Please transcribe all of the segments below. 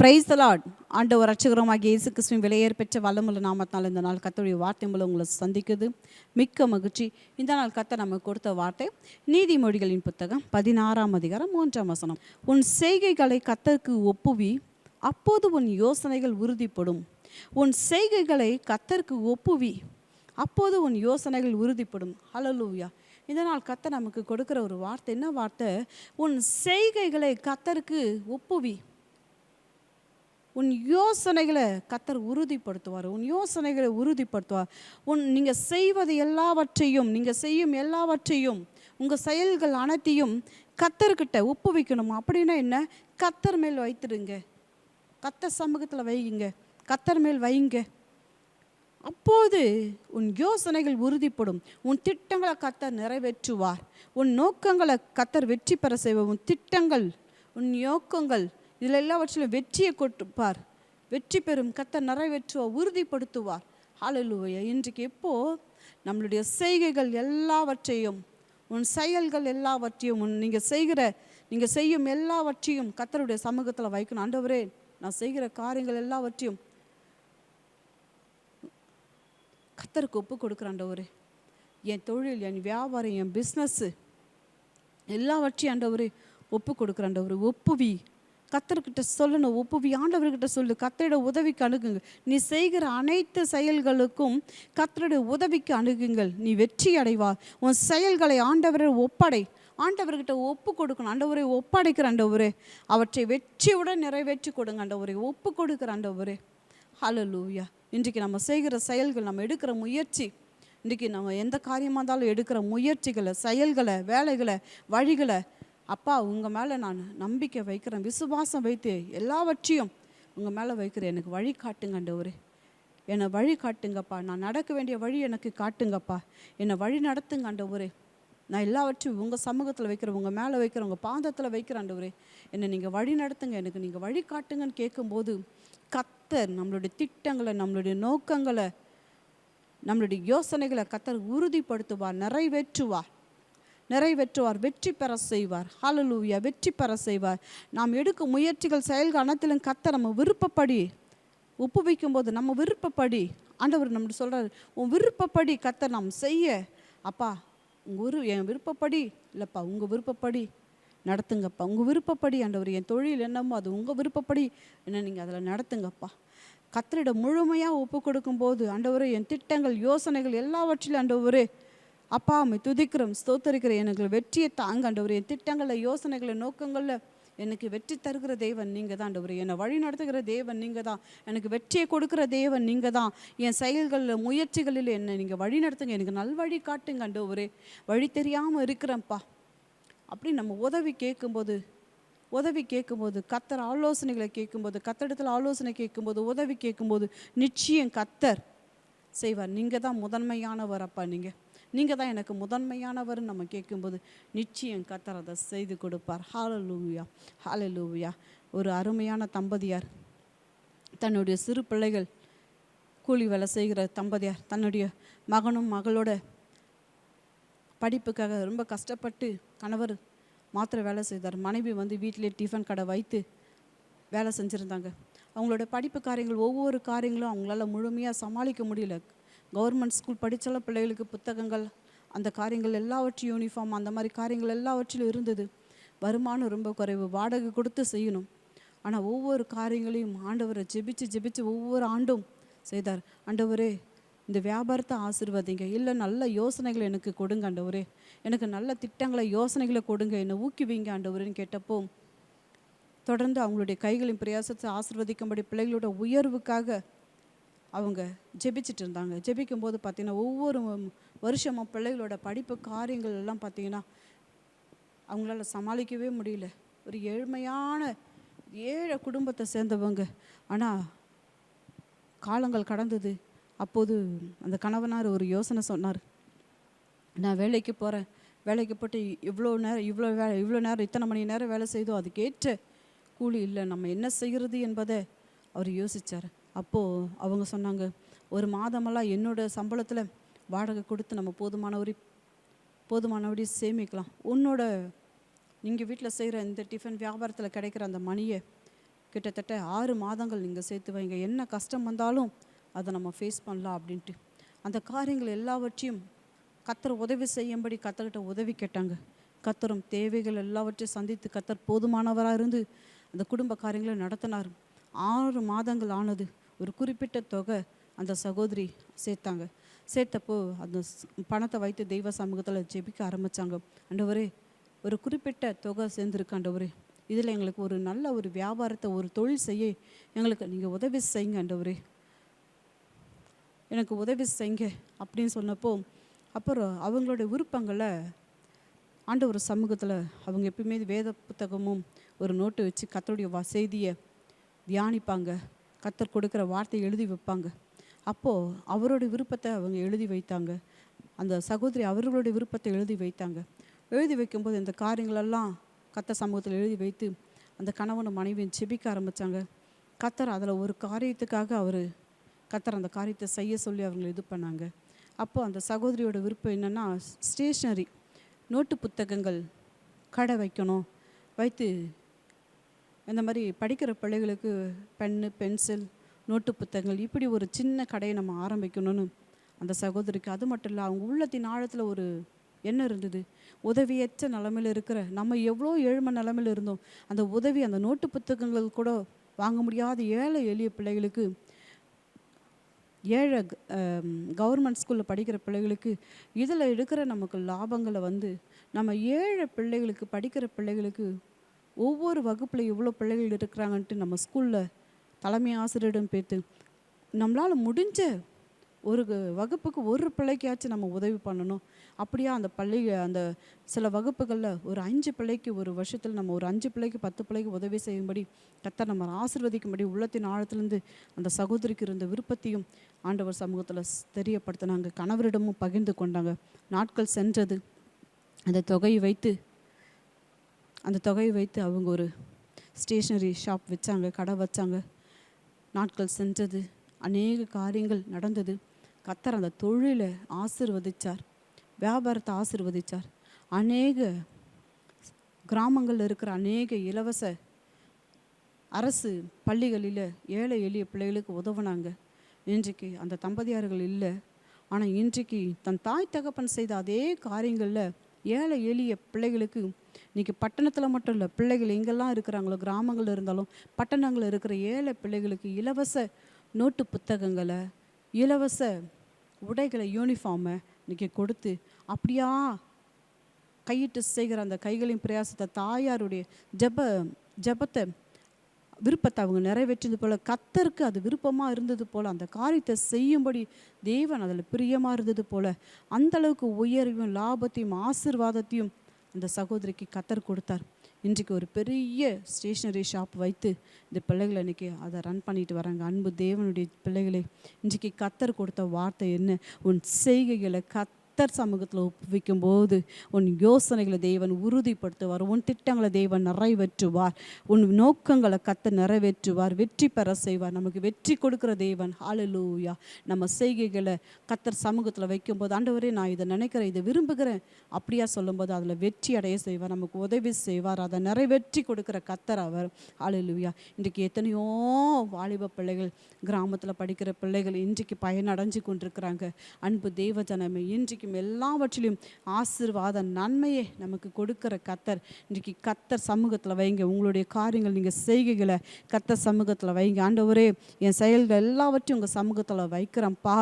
Price Lord ஆண்டவர் ரட்சகரமாகிய இயேசு கிறிஸ்துவின் விலையேற பெற்ற வல்லமுள்ள நாமத்தினால் இந்த நாள் கத்தருடைய வார்த்தை மூலம் உங்களை சந்திக்குது. மிக்க மகிழ்ச்சி. இந்த நாள் கத்த நமக்கு கொடுத்த வார்த்தை நீதிமொழிகளின் புத்தகம் பதினாறாம் அதிகாரம் மூன்றாம் வசனம். உன் செய்கைகளை கத்தருக்கு ஒப்புவி அப்போது உன் யோசனைகள் உறுதிப்படும். உன் செய்கைகளை கத்தருக்கு ஒப்புவி அப்போது உன் யோசனைகள் உறுதிப்படும். ஹalleluya இந்த நாள் கத்த நமக்கு கொடுக்குற ஒரு வார்த்தை என்ன வார்த்தை? உன் செய்கைகளை கத்தருக்கு ஒப்புவி. உன் யோசனைகளை கத்தர் உறுதிப்படுத்துவார். உன் யோசனைகளை உறுதிப்படுத்துவார். உன் நீங்கள் செய்வது எல்லாவற்றையும் நீங்கள் செய்யும் எல்லாவற்றையும் உங்கள் செயல்கள் அனைத்தையும் கத்தர்கிட்ட ஒப்புவிக்கணும். அப்படின்னா என்ன? கத்தர் மேல் வைத்துடுங்க கத்தர் சமூகத்தில் வைங்க கத்தர் மேல் வைங்க அப்போது உன் யோசனைகள் உறுதிப்படும். உன் திட்டங்களை கத்தர் நிறைவேற்றுவார். உன் நோக்கங்களை கத்தர் வெற்றி பெற செய்வார். உன் திட்டங்கள் உன் நோக்கங்கள் இதில் எல்லாவற்றிலும் வெற்றியை கொட்டுப்பார். வெற்றி பெறும் கத்தர் நிறைவேற்றுவார் உறுதிப்படுத்துவார். ஆளுவையா இன்றைக்கு எப்போ நம்மளுடைய செய்கைகள் எல்லாவற்றையும் உன் செயல்கள் எல்லாவற்றையும் உன் நீங்கள் செய்கிற நீங்கள் செய்யும் எல்லாவற்றையும் கத்தருடைய சமூகத்தில் வைக்கணும். ஆண்டவரே நான் செய்கிற காரியங்கள் எல்லாவற்றையும் கத்தருக்கு ஒப்பு கொடுக்குறாண்டவரே என் தொழில் என் வியாபாரம் என் பிஸ்னஸ்ஸு எல்லாவற்றையும் ஆண்டவரே ஒப்பு கொடுக்குறாண்டவர் ஒப்புவி. கத்தர்கிட்ட சொல்லணும் ஒப்புவி ஆண்டவர்கிட்ட சொல்லு கத்தரோட உதவிக்கு அணுகுங்க நீ செய்கிற அனைத்து செயல்களுக்கும் கத்தரோட உதவிக்கு அணுகுங்கள். நீ வெற்றி அடைவா. உன் செயல்களை ஆண்டவரை ஒப்படை. ஆண்டவர்கிட்ட ஒப்பு கொடுக்கணும். ஆண்டவரை ஒப்படைக்கிற ஆண்டவரே. அவற்றை வெற்றியுடன் நிறைவேற்றி கொடுங்க அண்டவரை ஒப்பு கொடுக்குற ஆண்டவரே. ஹalleluya இன்றைக்கு நம்ம செய்கிற செயல்கள் நம்ம எடுக்கிற முயற்சி இன்றைக்கி நம்ம எந்த காரியமாக இருந்தாலும் எடுக்கிற முயற்சிகளை செயல்களை வேலைகளை வழிகளை அப்பா உங்கள் மேலே நான் நம்பிக்கை வைக்கிறேன் விசுவாசம் வைத்து எல்லாவற்றையும் உங்கள் மேலே வைக்கிறேன். எனக்கு வழி காட்டுங்க ஆண்டவரே என்னை வழி காட்டுங்கப்பா. நான் நடக்க வேண்டிய வழி எனக்கு காட்டுங்கப்பா. என்னை வழி நடத்துங்க ஆண்டவரே நான் எல்லாவற்றையும் உங்கள் சமூகத்தில் வைக்கிறேன் உங்கள் மேலே வைக்கிறேன் உங்கள் பாதத்தில் வைக்கிறேன் ஆண்டவரே என்னை நீங்கள் வழி நடத்துங்க எனக்கு நீங்கள் வழி காட்டுங்கன்னு கேட்கும்போது கத்தர் நம்மளுடைய திட்டங்களை நம்மளுடைய நோக்கங்களை நம்மளுடைய யோசனைகளை கத்தர் உறுதிப்படுத்துவார் நிறைவேற்றுவார். நிறைவேற்றுவார் வெற்றி பெற செய்வார். ஹalleluya வெற்றி பெற செய்வார். நாம் எடுக்கும் முயற்சிகள் செயல்கள் அனைத்திலும் கத்த நம்ம விருப்பப்படி ஒப்புவிக்கும் போது நம்ம விருப்பப்படி ஆண்டவர் நம்ம சொல்கிறார் உன் விருப்பப்படி கத்த நாம் செய்ய. அப்பா உங்கள் விரு என் விருப்பப்படி இல்லைப்பா உங்கள் விருப்பப்படி நடத்துங்கப்பா. உங்கள் விருப்பப்படி ஆண்டவர் என் தொழில் என்னமோ அது உங்கள் விருப்பப்படி என்ன நீங்கள் அதில் நடத்துங்கப்பா. கத்தரிடம் முழுமையாக ஒப்பு கொடுக்கும்போது ஆண்டவரே என் திட்டங்கள் யோசனைகள் எல்லாவற்றிலும் ஆண்டவரே அப்பா அம்மை துதிக்கிறோம் ஸ்தோத்தரிக்கிறேன் எனக்கு வெற்றியை தாங்க ஆண்டவரே. என் திட்டங்களில் யோசனைகளை நோக்கங்களில் எனக்கு வெற்றி தருகிற தேவன் நீங்கள் தான் ஆண்டவர். என்னை வழி நடத்துகிற தேவன் நீங்கள் தான் எனக்கு வெற்றியை கொடுக்குற தேவன் நீங்கள் தான் என் செயல்களில் முயற்சிகளில் என்னை நீங்கள் வழி நடத்துங்க. எனக்கு நல்வழி காட்டுங்க ஆண்டவரே. வழி தெரியாமல் இருக்கிறேன்ப்பா. அப்படி நம்ம உதவி கேட்கும்போது உதவி கேட்கும்போது கத்தர் ஆலோசனைகளை கேட்கும்போது கத்தடத்தில் ஆலோசனை கேட்கும்போது உதவி கேட்கும்போது நிச்சயம் கத்தர் செய்வார். நீங்கள் தான் முதன்மையானவர் அப்பா நீங்கள் நீங்கள் தான் எனக்கு முதன்மையானவர்னு நம்ம கேட்கும்போது நிச்சயம் கத்தர் அதை செய்து கொடுப்பார். ஹாலலூவியா ஹாலலூவியா ஒரு அருமையான தம்பதியார். தன்னுடைய சிறு பிள்ளைகள் கூலி வேலை செய்கிற தம்பதியார். தன்னுடைய மகனும் மகளோட படிப்புக்காக ரொம்ப கஷ்டப்பட்டு கணவர் மாத்திரை வேலை செய்தார். மனைவி வந்து வீட்டிலே டிஃபன் கடை வைத்து வேலை செஞ்சுருந்தாங்க. அவங்களோட படிப்பு காரியங்கள் ஒவ்வொரு காரியங்களும் அவங்களால முழுமையாக சமாளிக்க முடியல. கவர்மெண்ட் ஸ்கூல் படித்தால பிள்ளைகளுக்கு புத்தகங்கள் அந்த காரியங்கள் எல்லாவற்றையும் யூனிஃபார்ம் அந்த மாதிரி காரியங்கள் எல்லாவற்றிலும் இருந்தது. வருமானம் ரொம்ப குறைவு. வாடகை கொடுத்து செய்யணும். ஆனால் ஒவ்வொரு காரியங்களையும் ஆண்டவரை ஜெபிச்சு ஜெபிச்சு ஒவ்வொரு ஆண்டும் செய்தார். ஆண்டவரே இந்த வியாபாரத்தை ஆசிர்வதிங்க. இல்லை நல்ல யோசனைகளை எனக்கு கொடுங்க ஆண்டவரே. எனக்கு நல்ல திட்டங்களை யோசனைகளை கொடுங்க. என்னை ஊக்குவிங்க ஆண்டவரேன்னு கேட்டப்போ தொடர்ந்து அவங்களுடைய கைகளின் பிரயாசத்தை ஆசிர்வதிக்கும்படி பிள்ளைகளோட உயர்வுக்காக அவங்க ஜெபிச்சிட்டு இருந்தாங்க. ஜெபிக்கும் போது பார்த்தீங்கன்னா ஒவ்வொரு வருஷமும் பிள்ளைகளோட படிப்பு காரியங்கள் எல்லாம் பார்த்தீங்கன்னா அவங்களால சமாளிக்கவே முடியல. ஒரு ஏழ்மையான ஏழை குடும்பத்தை சேர்ந்தவங்க. ஆனால் காலங்கள் கடந்தது. அப்போது அந்த கணவனார் ஒரு யோசனை சொன்னார். நான் வேலைக்கு போகிறேன் வேலைக்கு போட்டு இவ்வளோ நேரம் இவ்வளோ வே இவ்வளோ நேரம் இத்தனை மணி நேரம் வேலை செய்தோ அதுக்கேற்ற கூலி இல்லை. நம்ம என்ன செய்கிறது என்பதை அவர் யோசித்தார் அப்போது அவங்க சொன்னாங்க ஒரு மாதமெல்லாம் என்னோட சம்பளத்தில் வாடகை கொடுத்து நம்ம போதுமானவரி போதுமானபடி சேமிக்கலாம். உன்னோட நீங்கள் வீட்டில் செய்கிற இந்த டிஃபன் வியாபாரத்தில் கிடைக்கிற அந்த மணியை கிட்டத்தட்ட ஆறு மாதங்கள் நீங்கள் சேர்த்து வைங்க. என்ன கஷ்டம் வந்தாலும் அதை நம்ம ஃபேஸ் பண்ணலாம் அப்படின்ட்டு. அந்த காரியங்கள் எல்லாவற்றையும் கத்தர் உதவி செய்யும்படி கத்தர்கிட்ட உதவி கேட்டாங்க. கத்தரும் தேவைகள் எல்லாவற்றையும் சந்தித்து கத்தர் போதுமானவராக இருந்து அந்த குடும்ப காரியங்களை நடத்தினார். ஆறு மாதங்கள் ஆனது. ஒரு குறிப்பிட்ட தொகை அந்த சகோதரி சேர்த்தாங்க. சேர்த்தப்போ அந்த பணத்தை வைத்து தெய்வ சமூகத்தில் ஜெபிக்க ஆரம்பித்தாங்க ஆண்டவரே ஒரு குறிப்பிட்ட தொகை சேர்ந்துருக்கு ஆண்டவரே. இதில் எங்களுக்கு ஒரு நல்ல ஒரு வியாபாரத்தை ஒரு தொழில் செய்ய எங்களுக்கு நீங்கள் உதவி செய்யுங்க ஆண்டவரே. எனக்கு உதவி செய்யுங்க அப்படின்னு சொன்னப்போ அப்புறம் அவங்களோட விருப்பங்களை ஆண்டவர் சமூகத்தில் அவங்க எப்பயுமே வேத புத்தகமும் ஒரு நோட்டு வச்சு கத்தோடைய வ செய்தியை தியானிப்பாங்க. கத்தர் கொடுக்குற வார்த்தையை எழுதி வைப்பாங்க. அப்போது அவரோட விருப்பத்தை அவங்க எழுதி வைத்தாங்க. அந்த சகோதரி அவர்களுடைய விருப்பத்தை எழுதி வைத்தாங்க. எழுதி வைக்கும்போது இந்த காரியங்களெல்லாம் கத்த சமூகத்தில் எழுதி வைத்து அந்த கணவனும் மனைவியும் செபிக்க ஆரம்பித்தாங்க கத்தர் அதில் ஒரு காரியத்துக்காக அவர் கத்தர் அந்த காரியத்தை செய்ய சொல்லி அவங்களை இது பண்ணாங்க. அப்போது அந்த சகோதரியோட விருப்பம் என்னென்னா ஸ்டேஷ்னரி நோட்டு புத்தகங்கள் கடை வைக்கணும். வைத்து இந்த மாதிரி படிக்கிற பிள்ளைகளுக்கு பென்னு பென்சில் நோட்டு புத்தகங்கள் இப்படி ஒரு சின்ன கடையை நம்ம ஆரம்பிக்கணும்னு அந்த சகோதரிக்கு அது மட்டும் இல்லை அவங்க உள்ளத்தின் ஆழத்தில் ஒரு எண்ணம் இருந்தது. உதவியற்ற நிலமையில் இருக்கிற நம்ம எவ்வளோ ஏழ்மை நிலமையில் இருந்தோம் அந்த உதவி அந்த நோட்டு புத்தகங்கள் கூட வாங்க முடியாத ஏழை எளிய பிள்ளைகளுக்கு ஏழை கவர்மெண்ட் ஸ்கூலில் படிக்கிற பிள்ளைகளுக்கு இதில் எடுக்கிற நமக்கு லாபங்களை வந்து நம்ம ஏழை பிள்ளைகளுக்கு படிக்கிற பிள்ளைகளுக்கு ஒவ்வொரு வகுப்பில் இவ்வளோ பிள்ளைகள் இருக்கிறாங்கன்ட்டு நம்ம ஸ்கூலில் தலைமை ஆசிரியரிடம் பேத்து நம்மளால் முடிஞ்ச ஒரு வகுப்புக்கு ஒரு பிள்ளைக்காச்சும் நம்ம உதவி பண்ணணும். அப்படியா அந்த பள்ளி அந்த சில வகுப்புகளில் ஒரு அஞ்சு பிள்ளைக்கு ஒரு வருஷத்தில் நம்ம ஒரு அஞ்சு பிள்ளைக்கு பத்து பிள்ளைக்கு உதவி செய்யும்படி கத்த நம்ம ஆசிர்வதிக்கும்படி உள்ளத்தின் ஆழத்துலேருந்து அந்த சகோதரிக்கு இருந்த விருப்பத்தையும் ஆண்டவர் சமூகத்தில் தெரியப்படுத்தினாங்க. கணவரிடமும் பகிர்ந்து கொண்டாங்க. நாட்கள் சென்றது. அந்த தொகையை வைத்து அந்த தொகையை வைத்து அவங்க ஒரு ஸ்டேஷ்னரி ஷாப் வச்சாங்க கடை வச்சாங்க. நாட்கள் சென்றது அநேக காரியங்கள் நடந்தது. கத்தர் அந்த தொழிலை ஆசிர்வதித்தார் வியாபாரத்தை ஆசிர்வதித்தார் அநேக கிராமங்களில் இருக்கிற அநேக இலவச அரசு பள்ளிகளில் ஏழை எளிய பிள்ளைகளுக்கு உதவுனாங்க. இன்றைக்கு அந்த தம்பதியார்கள் இல்லை. ஆனால் இன்றைக்கு தன் தாய் தகப்பன் செய்த அதே காரியங்களில் ஏழை எளிய பிள்ளைகளுக்கு இன்றைக்கி பட்டணத்தில் மட்டும் இல்லை பிள்ளைகள் எங்கெல்லாம் இருக்கிறாங்களோ கிராமங்களில் இருந்தாலும் பட்டணங்களில் இருக்கிற ஏழை பிள்ளைகளுக்கு இலவச நோட்டு புத்தகங்களை இலவச உடைகளை யூனிஃபார்மை இன்னைக்கு கொடுத்து அப்படியா கையிட்டு செய்கிற அந்த கைகளின் பிரயாசத்தை தாயாருடைய ஜெப ஜெபத்தை விருப்பத்தை அவங்க நிறைவேற்றியது போல் கத்தருக்கு அது விருப்பமாக இருந்தது போல் அந்த காரியத்தை செய்யும்படி தேவன் அதில் பிரியமாக இருந்தது போல் அந்த அளவுக்கு உயர்வையும் லாபத்தையும் ஆசீர்வாதத்தையும் அந்த சகோதரிக்கு கத்தர் கொடுத்தார். இன்றைக்கு ஒரு பெரிய ஸ்டேஷ்னரி ஷாப் வைத்து இந்த பிள்ளைகளை இன்றைக்கி அதை ரன் பண்ணிட்டு வராங்க. அன்பு தேவனுடைய பிள்ளைகளே இன்றைக்கு கத்தர் கொடுத்த வார்த்தை என்ன? உன் செய்கைகளை கத் கத்தர் சமூகத்தில் ஒப்புவிக்கும் போது உன் யோசனைகளை தேவன் உறுதிப்படுத்துவார் உன் திட்டங்களை தேவன் நிறைவேற்றுவார் உன் நோக்கங்களை கத்த நிறைவேற்றுவார் வெற்றி பெற செய்வார். நமக்கு வெற்றி கொடுக்குற தேவன். ஹாலலூயா நம்ம செய்கைகளை கத்தர் சமூகத்தில் வைக்கும்போது ஆண்டவரே நான் இதை நினைக்கிறேன் இதை விரும்புகிறேன். அப்படியா சொல்லும்போது அதில் வெற்றி அடைய செய்வார் நமக்கு உதவி செய்வார் அதை நிறைவேற்றி கொடுக்குற கத்தர் அவர். ஹalleluya இன்றைக்கு எத்தனையோ வாலிப பிள்ளைகள் கிராமத்தில் படிக்கிற பிள்ளைகள் இன்றைக்கு பயனடைஞ்சு கொண்டிருக்கிறாங்க. அன்பு தேவ ஜனமே இன்றைக்கு இன்றைக்கும் எல்லாவற்றிலும் ஆசீர்வாத நன்மையை நமக்கு கொடுக்கிற கத்தர். இன்றைக்கு கத்தர் சமூகத்தில் வைங்க. உங்களுடைய காரியங்கள் நீங்கள் செய்கைகளை கத்தர் சமூகத்தில் வைங்க. ஆண்டவரே என் செயல்கள் எல்லாவற்றையும் உங்கள் சமூகத்தில் வைக்கிறேன்ப்பா.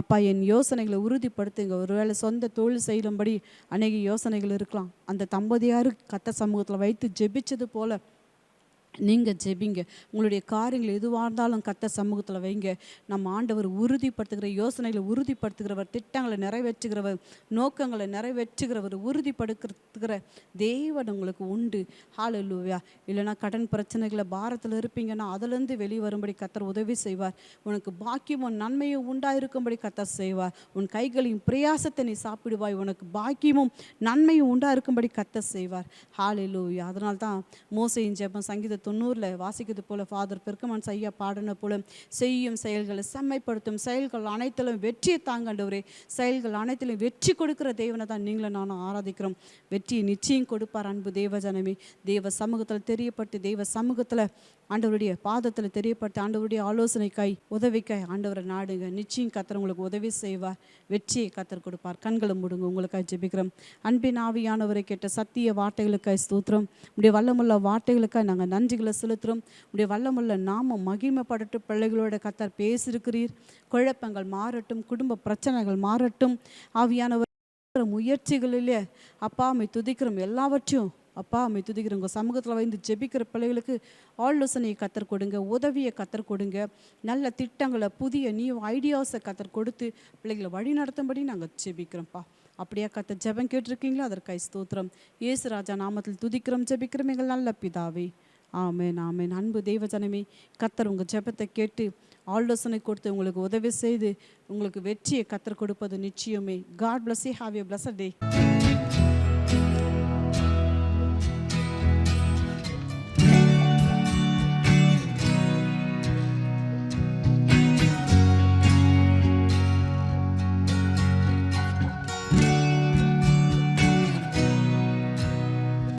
அப்பா என் யோசனைகளை உறுதிப்படுத்துங்க. ஒருவேளை சொந்த தொழில் செய்யும்படி அநேக யோசனைகள் இருக்கலாம். அந்த தம்பதியாரு கத்தர் சமூகத்தில் வைத்து ஜெபிச்சது போல நீங்கள் ஜெபிங்க. உங்களுடைய காரியங்கள் எதுவாக இருந்தாலும் கத்த சமூகத்தில் வைங்க. நம்ம ஆண்டவர் உறுதிப்படுத்துகிற யோசனைகளை உறுதிப்படுத்துகிறவர் திட்டங்களை நிறைவேற்றுகிறவர் நோக்கங்களை நிறைவேற்றுகிறவர் உறுதிப்படுத்துகிற தேவன் உங்களுக்கு உண்டு. ஹalleluya இல்லைன்னா கடன் பிரச்சனைகளை பாரத்தில் இருப்பீங்கன்னா அதுலேருந்து வெளியே வரும்படி கத்தர் உதவி செய்வார். உனக்கு பாக்கியமும் நன்மையும் உண்டாயிருக்கும்படி கத்தர் செய்வார். உன் கைகளின் பிரயாசத்தை நீ சாப்பிடுவாய். உனக்கு பாக்கியமும் நன்மையும் உண்டாயிருக்கும்படி கத்தர் செய்வார். ஹால் இல்லையா தான் மோசையின் ஜெபம் சங்கீத தொண்ணூறில் வாசிக்கிறது போல ஃபாதர் பெருக்கமான் செய்ய பாடின போல செய்யும் செயல்களை செம்மைப்படுத்தும் செயல்கள் அனைத்திலும் வெற்றியை தாங்கண்டவரே செயல்கள் அனைத்திலும் வெற்றி கொடுக்கிற தேவனை தான் நீங்களும் நானும் ஆராதிக்கிறோம். வெற்றியை நிச்சயம் கொடுப்பார் அன்பு தேவஜனமே. தேவ சமூகத்தில் தெரியப்பட்டு தெய்வ சமூகத்தில் ஆண்டவருடைய பாதத்தில் தெரியப்பட்டு ஆண்டவருடைய ஆலோசனைக்காய் உதவிக்காய் ஆண்டவரை நாடுங்க. நிச்சயம் கத்தர் உங்களுக்கு உதவி செய்வார். வெற்றியை கத்தர் கொடுப்பார். கண்களை முடுங்க உங்களுக்காக ஜெபிக்கிறோம். அன்பின் ஆவியானவரை கேட்ட சத்திய வார்த்தைகளுக்காய் ஸ்தூத்திரம். உடைய வல்லமுள்ள வார்த்தைகளுக்காக நாங்கள் நன்றிகளை செலுத்துகிறோம். உடைய வல்லமுள்ள நாமம் மகிமைப்படட்டு பிள்ளைகளோட கத்தார் பேசியிருக்கிறீர். குழப்பங்கள் மாறட்டும். குடும்ப பிரச்சனைகள் மாறட்டும். ஆவியானவர் முயற்சிகளிலே அப்பா அம்மை துதிக்கிறோம். எல்லாவற்றையும் அப்பா அம்மை துதிக்கிறோம். உங்கள் சமூகத்தில் வந்து ஜெபிக்கிற பிள்ளைகளுக்கு ஆலோசனையை கத்தர் கொடுங்க. உதவியை கத்தர் கொடுங்க. நல்ல திட்டங்களை புதிய நியூ ஐடியாஸை கத்தர் கொடுத்து பிள்ளைகளை வழி நடத்தும்படி நாங்கள் ஜெபிக்கிறோம்ப்பா. அப்படியா கத்த ஜெபம் கேட்டிருக்கீங்களோ? அதற்காய் ஸ்தோத்திரம். இயேசு ராஜா நாமத்தில் துதிக்கிறோம் ஜெபிக்கிறோம். எங்கள் நல்ல பிதாவே. ஆமேன் ஆமேன். அன்பு தெய்வஜனமே கத்தர் உங்கள் ஜெபத்தை கேட்டு ஆலோசனை கொடுத்து உங்களுக்கு உதவி செய்து உங்களுக்கு வெற்றியை கத்தர் கொடுப்பது நிச்சயமே. God bless you have a bless day